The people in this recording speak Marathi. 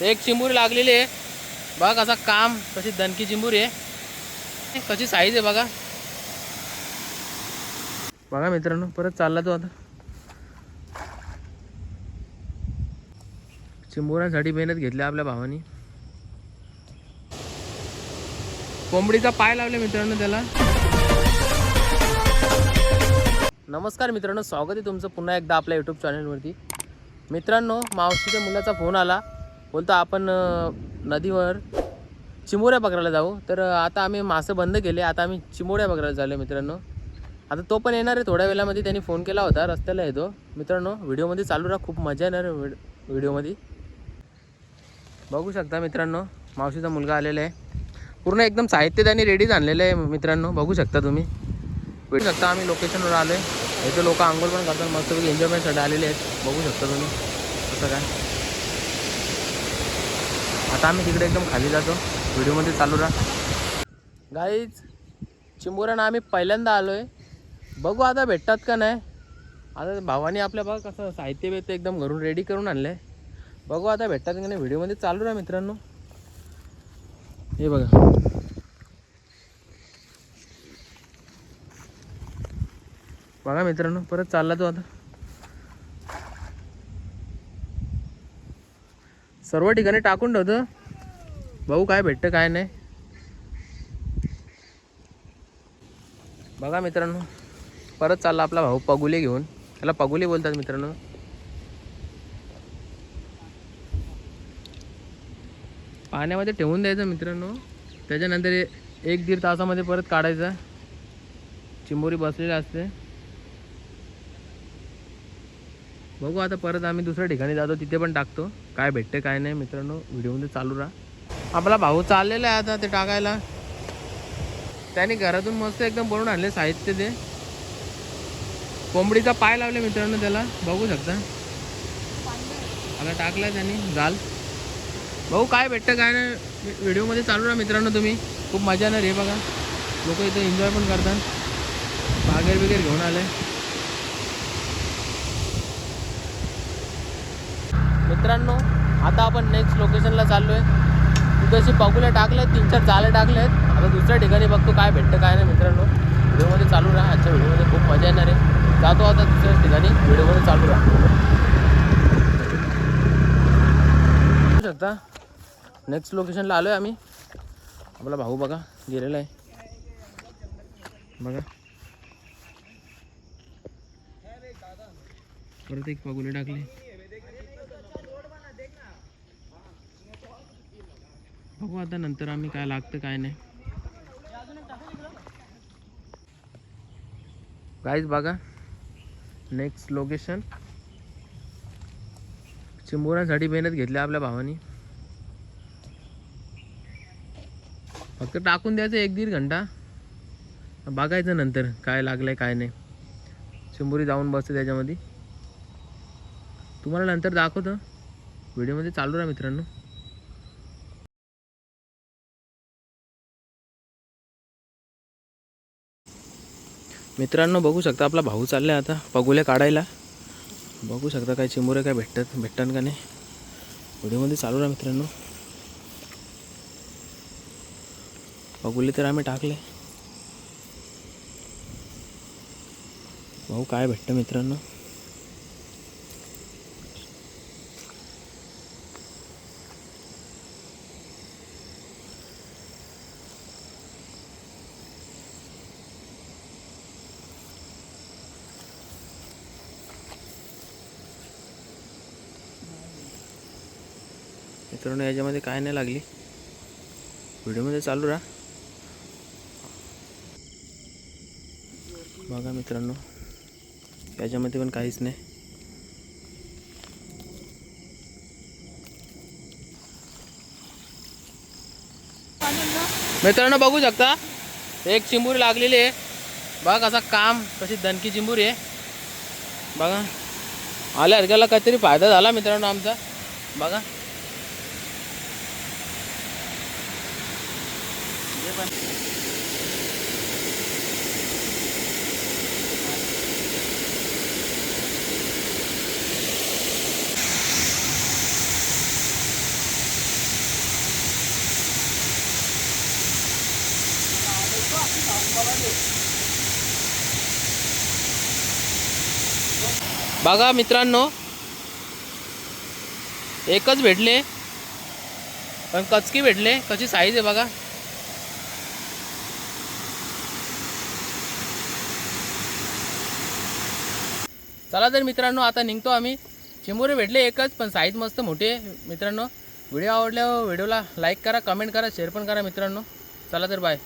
एक चिंबूर लागलेली आहे. बघा असा काम कशी दणकी चिंबूर आहे. कशी साईज आहे बघा. बघा मित्रांनो परत चालला तो आता. चिंबुरांसाठी मेहनत घेतली आपल्या भावानी. कोंबडीचा पाय लावले मित्रांनो त्याला. नमस्कार मित्रांनो स्वागत आहे तुमचं पुन्हा एकदा आपल्या यूट्यूब चॅनलवरती मित्रांनो मावशीच्या मुलाचा फोन आला. बोलतो आपण नदीवर चिमोऱ्या पकडायला जाऊ. तर आता आम्ही मासे बंद केले. आता आम्ही चिमोऱ्या पकडायला झालो मित्रांनो. आता तो पण येणार आहे. थोड्या वेळामध्ये त्यांनी फोन केला होता. रस्त्याला येतो मित्रांनो व्हिडिओमध्ये चालू राहा. खूप मजा येणार व्हिडिओमध्ये. बघू शकता मित्रांनो मावशीचा मुलगा आलेला आहे. पूर्ण एकदम साहित्य त्यांनी रेडीच आणलेलं आहे मित्रांनो. बघू शकता तुम्ही. भेटू शकता आम्ही लोकेशनवर आलो आहे इथे लोक आंघोळ पण करतात. मस्तपैकी एन्जॉयमेंटसाठी आलेले आहेत. बघू शकता तुम्ही. कसं काय? आता आम्ही तिकडे एकदम खाली जातो. व्हिडिओमध्ये चालू राहा. गाईज चिंबोऱ्यानं आम्ही पहिल्यांदा आलो आहे बघू आता भेटतात का नाही. आता भावाने आपल्या बघा कसं साहित्य बिहित्य एकदम घरून रेडी करून आणलं आहे बघू आता भेटतात का नाही. व्हिडिओमध्ये चालू राहा मित्रांनो. हे बघा. बघा मित्रांनो परत चालला तो आता. सर्व ठिकाणी टाकून ठेवतो. भाऊ काय भेटतं काय नाही. बघा मित्रांनो परत चालला आपला भाऊ पगुले घेऊन. त्याला पगुले बोलतात मित्रांनो. पाण्यामध्ये ठेवून द्यायचं मित्रांनो. त्याच्यानंतर एक दीड तासामध्ये परत काढायचं. चिंबोरी बसलेली असते. बघू आता परत आम्ही दुसऱ्या ठिकाणी जातो तिथे पण टाकतो. काय भेटते काय नाही मित्रांनो व्हिडिओमध्ये चालू राहा. आपला भाऊ चाललेला आहे आता ते टाकायला. त्याने घरातून मस्त एकदम बनवून आणले साहित्य ते. कोंबडीचा पाय लावले मित्रांनो त्याला. बघू शकता. आता टाकलाय त्यांनी जाल भाऊ काय भेटतं काय नाही? व्हिडिओमध्ये चालू राहा मित्रांनो तुम्ही. खूप मजा येणार हे बघा. लोक इथे एन्जॉय पण करतात. बागेर बिगेर घेऊन आले. मित्रांनो आता आपण नेक्स्ट लोकेशनला चाललो आहे तिथे अशी पगुले टाकले तीन चार चाले टाकले आहेत आता दुसऱ्या ठिकाणी बघतो काय भेटतं काय नाही मित्रांनो. व्हिडिओमध्ये चालू राहा. आजच्या व्हिडिओमध्ये खूप मजा येणार आहे. जातो आता दुसऱ्या ठिकाणी. व्हिडिओमध्ये चालू राहा. शकता नेक्स्ट लोकेशनला आलो आहे आम्ही. आपला भाऊ बघा गेलेला आहे. बघा. परत एक पगुले टाकले. बघू आता नंतर आम्ही काय लागतं काय नाही. काहीच बघा. नेक्स्ट लोकेशन चिंबुरांसाठी मेहनत घेतली आपल्या भावानी. फक्त टाकून द्यायचं एक दीड घंटा. बघायचं नंतर काय लागलंय काय नाही. चिंबोरी जाऊन बसते त्याच्यामध्ये. तुम्हाला नंतर दाखवतो. व्हिडिओमध्ये चालू राहा मित्रांनो. मित्रांनो बघू शकता आपला भाऊ चालला आहे आता पगुल्या काढायला. बघू शकता काय चिमुरे काय भेटतात भेटतात का नाही. व्हिडिओमध्ये चालू राहा मित्रांनो. पगुले तर आम्ही टाकले. भाऊ काय भेटतं मित्रांनो? मित्रांनो याच्यामध्ये काय नाही लागली. व्हिडिओमध्ये चालू राहा. बघा मित्रांनो याच्यामध्ये पण काहीच नाही. मित्रांनो बघू शकता एक चिंबुरी लागलेली आहे. बघा कसा काम कशी दणकी चिंबुरी आहे. बघा. आल्या अर्ग्याला काहीतरी फायदा झाला मित्रांनो आमचा. बघा. बघा मित्रांनो एकच भेटले पण कचकी भेटले कशी साईज आहे बघा. चला तर मित्रांनो आता निघतो आम्ही. चिंबोरे भेटले एकच पण साईज मस्त मोठे मित्रांनो. व्हिडिओ आवडल्यावर व्हिडिओला लाईक करा कमेंट करा शेअर पण करा मित्रांनो. चला तर बाय